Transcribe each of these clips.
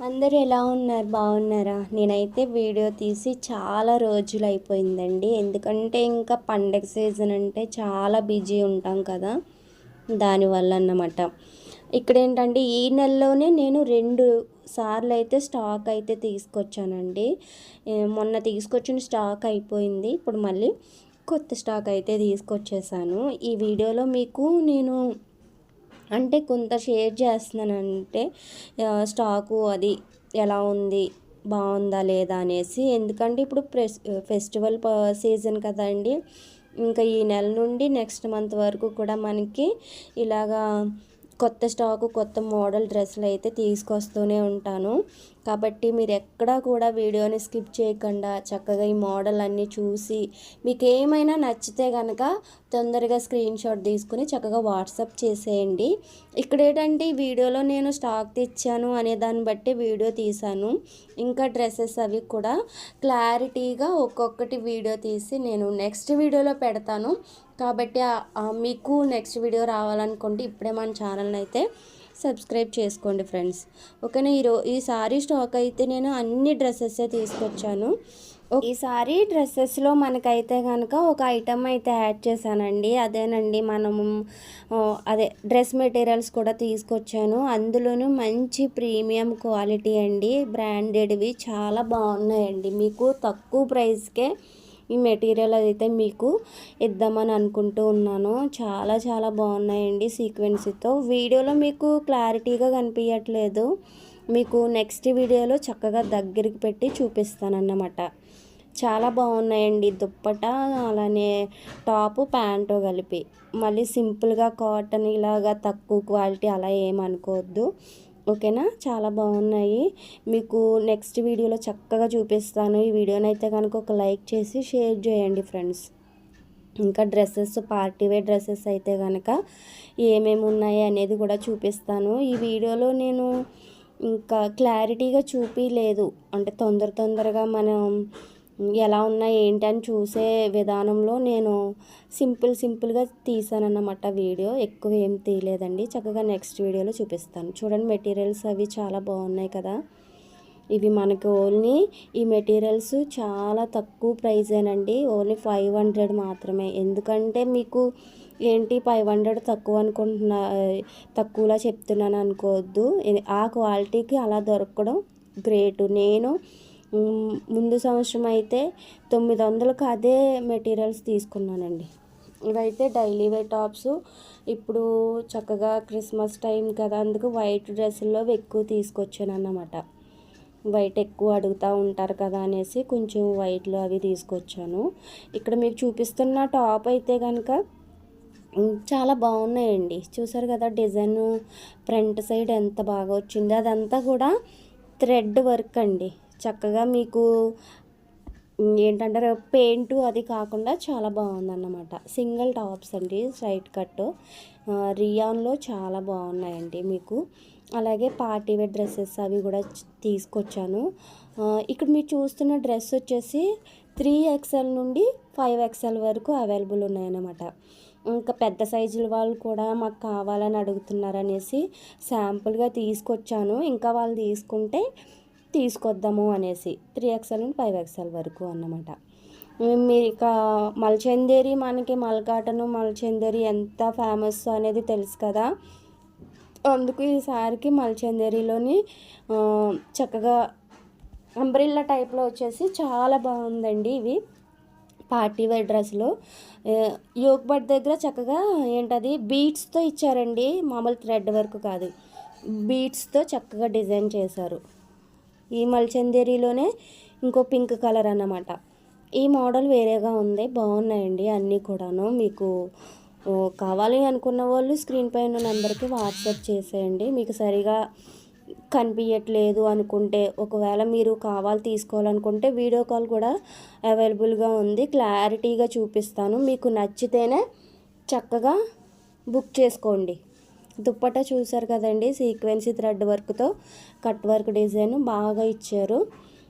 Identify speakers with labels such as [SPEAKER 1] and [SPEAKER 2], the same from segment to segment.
[SPEAKER 1] అందరూ ఎలా ఉన్నారు? బాగున్నారా? నేనైతే వీడియో తీసి చాలా రోజులు అయిపోయిందండి. ఎందుకంటే ఇంకా పండగ సీజన్ అంటే చాలా బిజీ ఉంటాం కదా. దానివల్ల అన్నమాట. ఇక్కడ ఏంటంటే ఈ నెలలోనే నేను రెండు సార్లు అయితే స్టాక్ అయితే తీసుకొచ్చానండి. మొన్న తీసుకొచ్చిన స్టాక్ అయిపోయింది. ఇప్పుడు మళ్ళీ కొత్త స్టాక్ అయితే తీసుకొచ్చేసాను. ఈ వీడియోలో మీకు నేను అంటే కొంత షేర్ చేస్తున్నానంటే స్టాకు అది ఎలా ఉంది బాగుందా లేదా అనేసి. ఎందుకంటే ఇప్పుడు ప్రెస్ ఫెస్టివల్ సీజన్ కదండి. ఇంకా ఈ నెల నుండి నెక్స్ట్ మంత్ వరకు కూడా మనకి ఇలాగా కొత్త స్టాకు కొత్త మోడల్ డ్రెస్సులు అయితే తీసుకొస్తూనే ఉంటాను. కాబట్టి మీరు ఎక్కడా కూడా వీడియోని స్కిప్ చేయకుండా చక్కగా ఈ మోడల్ అన్నీ చూసి మీకు ఏమైనా నచ్చితే కనుక తొందరగా స్క్రీన్ షాట్ తీసుకుని చక్కగా వాట్సాప్ చేసేయండి. ఇక్కడ ఏంటంటే ఈ వీడియోలో నేను స్టాక్ తెచ్చాను అనే దాన్ని బట్టి వీడియో తీశాను. ఇంకా డ్రెస్సెస్ అవి కూడా క్లారిటీగా ఒక్కొక్కటి వీడియో తీసి నేను నెక్స్ట్ వీడియోలో పెడతాను. కాబట్టి మీకు నెక్స్ట్ వీడియో రావాలనుకోండి ఇప్పుడే మన ఛానల్ని అయితే సబ్స్క్రైబ్ చేసుకోండి ఫ్రెండ్స్ ఓకేనా? ఈరో ఈ సారీ స్టాక్ అయితే నేను అన్ని డ్రెస్సెస్ తీసుకొచ్చాను. ఈ సారీ డ్రెస్సెస్లో మనకైతే కనుక ఒక ఐటమ్ అయితే యాడ్ చేశానండి. అదేనండి మనము అదే డ్రెస్ మెటీరియల్స్ కూడా తీసుకొచ్చాను. అందులోనూ మంచి ప్రీమియం క్వాలిటీ అండి. బ్రాండెడ్వి చాలా బాగున్నాయండి. మీకు తక్కువ ప్రైస్కే ఈ మెటీరియల్ అయితే మీకు ఇద్దామని అనుకుంటూ ఉన్నాను. చాలా చాలా బాగున్నాయండి సీక్వెన్సీతో. వీడియోలో మీకు క్లారిటీగా కనిపించట్లేదు. మీకు నెక్స్ట్ వీడియోలో చక్కగా దగ్గరికి పెట్టి చూపిస్తానన్నమాట. చాలా బాగున్నాయండి దుప్పట అలానే టాపు ప్యాంటు కలిపి. మళ్ళీ సింపుల్గా కాటన్ ఇలాగా తక్కువ క్వాలిటీ అలా ఏమనుకోవద్దు. ఓకేనా? చాలా బాగున్నాయి. మీకు నెక్స్ట్ వీడియోలో చక్కగా చూపిస్తాను. ఈ వీడియోనైతే అయితే కనుక ఒక లైక్ చేసి షేర్ చేయండి ఫ్రెండ్స్. ఇంకా డ్రెస్సెస్ పార్టీ వేర్ డ్రెస్సెస్ అయితే కనుక ఏమేమి ఉన్నాయి అనేది కూడా చూపిస్తాను. ఈ వీడియోలో నేను ఇంకా క్లారిటీగా చూపించలేదు అంటే తొందర తొందరగా మనం ఎలా ఉన్నాయి అని చూసే విధానంలో నేను సింపుల్ సింపుల్గా తీసానన్నమాట వీడియో. ఎక్కువ ఏం తీయలేదండి. చక్కగా నెక్స్ట్ వీడియోలో చూపిస్తాను. చూడండి మెటీరియల్స్ అవి చాలా బాగున్నాయి కదా. ఇవి మనకు ఓన్లీ ఈ మెటీరియల్స్ చాలా తక్కువ ప్రైజేనండి. ఓన్లీ ఫైవ్ హండ్రెడ్ మాత్రమే. ఎందుకంటే మీకు ఏంటి ఫైవ్ హండ్రెడ్ తక్కువ అనుకుంటున్నా తక్కువలా చెప్తున్నాను అనుకోవద్దు. ఆ క్వాలిటీకి అలా దొరకడం గ్రేటు. నేను ముందు సంవత్సరం అయితే తొమ్మిది వందలకు అదే మెటీరియల్స్ తీసుకున్నానండి. ఇవైతే డైలీ వేర్ టాప్స్. ఇప్పుడు చక్కగా క్రిస్మస్ టైం కదా అందుకు వైట్ డ్రెస్సుల్లో ఎక్కువ తీసుకొచ్చాను అన్నమాట వైట్ ఎక్కువ అడుగుతూ ఉంటారు కదా అనేసి కొంచెం వైట్లో అవి తీసుకొచ్చాను. ఇక్కడ మీకు చూపిస్తున్న టాప్ అయితే కనుక చాలా బాగున్నాయండి. చూసారు కదా డిజైన్ ఫ్రంట్ సైడ్ ఎంత బాగా వచ్చింది అదంతా కూడా థ్రెడ్ వర్క్ అండి. చక్కగా మీకు ఏంటంటారు పెయింట్ అది కాకుండా చాలా బాగుందన్నమాట. సింగిల్ టాప్స్ అండి స్ట్రైట్ కట్ రియాన్లో చాలా బాగున్నాయండి మీకు. అలాగే పార్టీ వేర్ డ్రెస్సెస్ అవి కూడా తీసుకొచ్చాను. ఇక్కడ మీరు చూస్తున్న డ్రెస్ వచ్చేసి త్రీ ఎక్స్ఎల్ నుండి ఫైవ్ ఎక్స్ఎల్ వరకు అవైలబుల్ ఉన్నాయన్నమాట. ఇంకా పెద్ద సైజుల వాళ్ళు కూడా మాకు కావాలని అడుగుతున్నారనేసి శాంపుల్గా తీసుకొచ్చాను. ఇంకా వాళ్ళు తీసుకుంటే తీసుకొద్దాము అనేసి త్రీ ఎక్స్ఎల్ నుండి ఫైవ్ ఎక్స్ఎల్ వరకు అన్నమాట. మీరు ఇక మల్చందేరి మనకి మల్కాటను మల్చందేరి ఎంత ఫేమస్ అనేది తెలుసు కదా? అందుకు ఈసారికి మల్చందేరిలోని చక్కగా అంబ్రిల్లా టైప్లో వచ్చేసి చాలా బాగుందండి ఇవి. పార్టీ వేర్ డ్రెస్సులు. యోగ్ బట్ దగ్గర చక్కగా ఏంటది? బీట్స్తో ఇచ్చారండి. మామూలు థ్రెడ్ వర్క్ కాదు. బీట్స్తో చక్కగా డిజైన్ చేశారు. ఈ మల్చందేరిలోనే ఇంకో పింక్ కలర్ అన్నమాట. ఈ మోడల్ వేరేగా ఉంది బాగున్నాయండి అన్నీ కూడాను. మీకు కావాలి అనుకున్న వాళ్ళు స్క్రీన్ పైన నెంబర్కి వాట్సాప్ చేసేయండి. మీకు సరిగా కనిపించట్లేదు అనుకుంటే ఒకవేళ మీరు కావాలి తీసుకోవాలనుకుంటే వీడియో కాల్ కూడా అవైలబుల్గా ఉంది. క్లారిటీగా చూపిస్తాను. మీకు నచ్చితేనే చక్కగా బుక్ చేసుకోండి. దుప్పట చూసారు కదండి సీక్వెన్సీ థ్రెడ్ వర్క్తో. కట్ వర్క్ డిజైన్ బాగా ఇచ్చారు.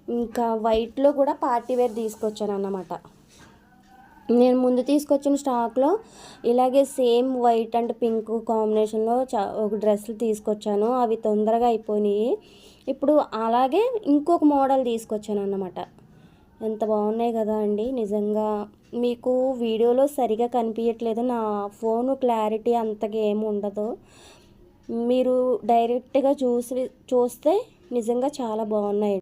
[SPEAKER 1] ఇంకా వైట్లో కూడా పార్టీ వేర్ తీసుకొచ్చాను అన్నమాట నేను ముందు తీసుకొచ్చిన స్టాక్లో ఇలాగే సేమ్ వైట్ అండ్ పింక్ కాంబినేషన్లో చా ఒక డ్రెస్సులు తీసుకొచ్చాను. అవి తొందరగా అయిపోయినాయి. ఇప్పుడు అలాగే ఇంకొక మోడల్ తీసుకొచ్చాను అన్నమాట ఎంత బాగున్నాయి కదా అండి నిజంగా మీకు వీడియోలో సరిగా కనిపించట్లేదు నా ఫోను క్లారిటీ అంతగా ఏమి ఉండదు. మీరు డైరెక్ట్గా చూసి చూస్తే నిజంగా చాలా బాగున్నాయి.